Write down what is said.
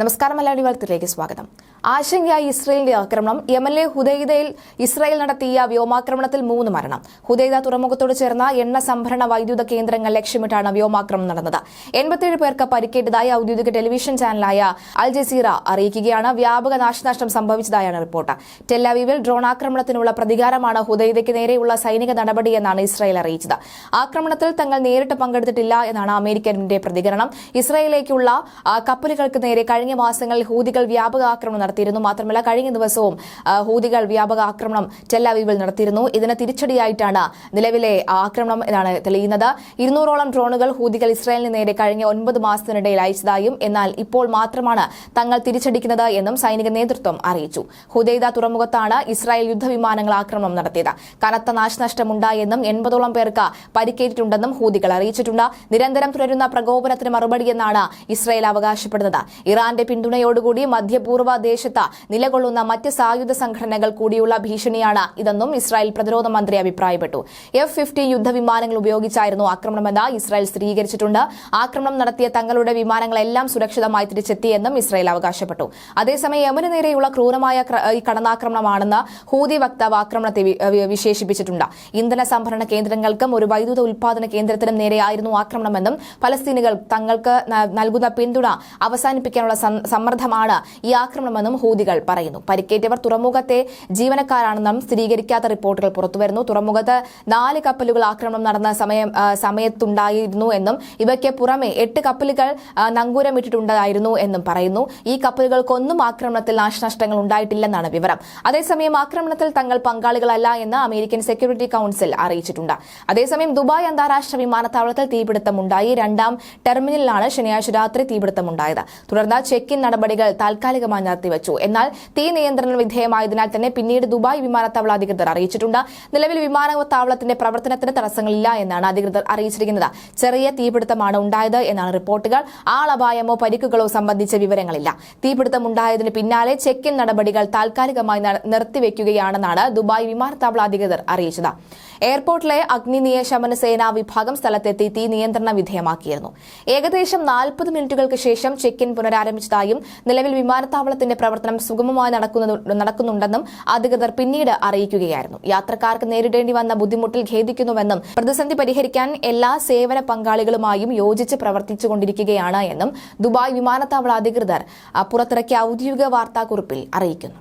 നമസ്കാരം മലയാളി വാർത്തയിലേക്ക് സ്വാഗതം. ആശങ്കയായി ഇസ്രയേലിന്റെ ആക്രമണം. യമനിലെ ഹുദൈദയിൽ ഇസ്രായേൽ നടത്തിയ വ്യോമാക്രമണത്തിൽ മൂന്ന് മരണം. ഹുദൈദ തുറമുഖത്തോട് ചേർന്ന എണ്ണ സംഭരണ വൈദ്യുത കേന്ദ്രങ്ങൾ ലക്ഷ്യമിട്ടാണ് വ്യോമാക്രമണം നടന്നത്. എൺപത്തിയേഴ് പേർക്ക് പരിക്കേറ്റതായി ഔദ്യോഗിക ടെലിവിഷൻ ചാനലായ അൽ ജസീറ അറിയിക്കുകയാണ്. വ്യാപക നാശനഷ്ടം സംഭവിച്ചതായാണ് റിപ്പോർട്ട്. ടെല്ലാവീവിൽ ഡ്രോൺ ആക്രമണത്തിനുള്ള പ്രതികാരമാണ് ഹുദൈദയ്ക്ക് നേരെയുള്ള സൈനിക നടപടിയെന്നാണ് ഇസ്രായേൽ അറിയിച്ചത്. ആക്രമണത്തിൽ തങ്ങൾ നേരിട്ട് പങ്കെടുത്തിട്ടില്ല എന്നാണ് അമേരിക്കന്റെ പ്രതികരണം. ഇസ്രായേലിലേക്കുള്ള കപ്പലുകൾക്ക് നേരെ കഴിഞ്ഞ മാസങ്ങളിൽ ഹൂതികൾ വ്യാപക ആക്രമണം നടത്തിയിരുന്നു. മാത്രമല്ല കഴിഞ്ഞ ദിവസവും ഹൂതികൾ വ്യാപക ആക്രമണം ടെല്ലാവീവിൽ നടത്തിയിരുന്നു. ഇതിന് തിരിച്ചടിയായിട്ടാണ് നിലവിലെ ആക്രമണം എന്നാണ് തെളിയുന്നത്. ഇരുന്നൂറോളം ഡ്രോണുകൾ ഹൂതികൾ ഇസ്രായേലിന് നേരെ കഴിഞ്ഞ ഒൻപത് മാസത്തിനിടയിൽ അയച്ചതായും എന്നാൽ ഇപ്പോൾ മാത്രമാണ് തങ്ങൾ തിരിച്ചടിക്കുന്നത് എന്നും സൈനിക നേതൃത്വം അറിയിച്ചു. ഹുദൈദ തുറമുഖത്താണ് ഇസ്രായേൽ യുദ്ധവിമാനങ്ങൾ ആക്രമണം നടത്തിയത്. കനത്ത നാശനഷ്ടമുണ്ടായെന്നും എൺപതോളം പേർക്ക് പരിക്കേറ്റിട്ടുണ്ടെന്നും ഹൂതികൾ അറിയിച്ചിട്ടുണ്ട്. നിരന്തരം തുടരുന്ന പ്രകോപനത്തിന് മറുപടിയെന്നാണ് ഇസ്രായേൽ അവകാശപ്പെടുന്നത്. ഇറാന്റെ പിന്തുണയോടുകൂടി മധ്യപൂർവ ദേശത്ത് നിലകൊള്ളുന്ന മറ്റ് സായുധ സംഘടനകൾ കൂടിയുള്ള ഭീഷണിയാണ് ഇതെന്നും ഇസ്രായേൽ പ്രതിരോധ മന്ത്രി അഭിപ്രായപ്പെട്ടു. എഫ് ഫിഫ്റ്റീൻ യുദ്ധവിമാനങ്ങൾ ഉപയോഗിച്ചായിരുന്നു ആക്രമണമെന്ന് ഇസ്രായേൽ സ്ഥിരീകരിച്ചിട്ടുണ്ട്. ആക്രമണം നടത്തിയ തങ്ങളുടെ വിമാനങ്ങളെല്ലാം സുരക്ഷിതമായി തിരിച്ചെത്തിയെന്നും ഇസ്രായേൽ അവകാശപ്പെട്ടു. അതേസമയം യമന് നേരെയുള്ള ക്രൂരമായ ക്ര- കടന്നാക്രമണമാണെന്ന് ഹൂതി വക്താവ് ആക്രമണത്തെ വിശേഷിപ്പിച്ചിട്ടുണ്ട്. ഇന്ധന സംഭരണ കേന്ദ്രങ്ങൾക്കും ഒരു വൈദ്യുത ഉൽപാദന കേന്ദ്രത്തിനും നേരെയായിരുന്നു ആക്രമണമെന്നും പലസ്തീനുകൾ തങ്ങൾക്ക് നൽകുന്ന പിന്തുണ അവസാനിപ്പിക്കാനുള്ള സമ്മർദ്ദമാണ് ഈ ആക്രമണമെന്നും ഹൂതികൾ പറയുന്നു. പരിക്കേറ്റവർ തുറമുഖത്തെ ജീവനക്കാരാണെന്നും സ്ഥിരീകരിക്കാത്ത റിപ്പോർട്ടുകൾ പുറത്തുവരുന്നു. തുറമുഖത്ത് നാല് കപ്പലുകൾ ആക്രമണം നടന്ന സമയം സമയത്തുണ്ടായിരുന്നു എന്നും ഇവയ്ക്ക് പുറമെ എട്ട് കപ്പലുകൾ നങ്കൂരം നങ്കൂരമിട്ടിട്ടുണ്ടായിരുന്നു എന്നും പറയുന്നു. ഈ കപ്പലുകൾക്കൊന്നും ആക്രമണത്തിൽ നാശനഷ്ടങ്ങൾ ഉണ്ടായിട്ടില്ലെന്നാണ് വിവരം. അതേസമയം ആക്രമണത്തിൽ തങ്ങൾ പങ്കാളികളല്ല എന്ന് അമേരിക്കൻ സെക്യൂരിറ്റി കൌൺസിൽ അറിയിച്ചിട്ടുണ്ട്. അതേസമയം ദുബായ് അന്താരാഷ്ട്ര വിമാനത്താവളത്തിൽ തീപിടുത്തമുണ്ടായി. രണ്ടാം ടെർമിനലിലാണ് ശനിയാഴ്ച രാത്രി തീപിടുത്തമുണ്ടായത്. തുടർന്ന് ചെക്ക് ഇൻ നടപടികൾ താൽക്കാലികമായി നിർത്തിവച്ചു. എന്നാൽ തീ നിയന്ത്രണ വിധേയമായതിനാൽ തന്നെ പിന്നീട് ദുബായ് വിമാനത്താവള അധികൃതർ അറിയിച്ചിട്ടുണ്ട്. നിലവിൽ വിമാനത്താവളത്തിന്റെ പ്രവർത്തനത്തിന് തടസ്സങ്ങളില്ല എന്നാണ് അധികൃതർ അറിയിച്ചിരിക്കുന്നത്. ചെറിയ തീപിടുത്തമാണ് ഉണ്ടായത് എന്നാണ് റിപ്പോർട്ടുകൾ. ആളപായമോ പരിക്കുകളോ സംബന്ധിച്ച വിവരങ്ങളില്ല. തീപിടുത്തമുണ്ടായതിന് പിന്നാലെ ചെക്ക് ഇൻ നടപടികൾ താൽക്കാലികമായി നിർത്തിവെക്കുകയാണെന്നാണ് ദുബായ് വിമാനത്താവള അധികൃതർ അറിയിച്ചത്. എയർപോർട്ടിലെ അഗ്നിനിയ ശമന സേനാ വിഭാഗം സ്ഥലത്തെത്തി തീ നിയന്ത്രണ വിധേയമാക്കിയിരുന്നു. ഏകദേശം നാൽപ്പത് മിനിറ്റുകൾക്ക് ശേഷം ചെക്ക് ഇൻ പുനരാരംഭിച്ചതായും നിലവിൽ വിമാനത്താവളത്തിന്റെ പ്രവർത്തനം സുഗമമായി നടക്കുന്നുണ്ടെന്നും അധികൃതർ പിന്നീട് അറിയിക്കുകയായിരുന്നു. യാത്രക്കാർക്ക് നേരിടേണ്ടി വന്ന ബുദ്ധിമുട്ടിൽ ഖേദിക്കുന്നുവെന്നും പ്രതിസന്ധി പരിഹരിക്കാൻ എല്ലാ സേവന പങ്കാളികളുമായും യോജിച്ച് പ്രവർത്തിച്ചുകൊണ്ടിരിക്കുകയാണ് എന്നും ദുബായ് വിമാനത്താവള അധികൃതർ പുറത്തിറക്കിയ ഔദ്യോഗിക വാർത്താക്കുറിപ്പിൽ അറിയിക്കുന്നു.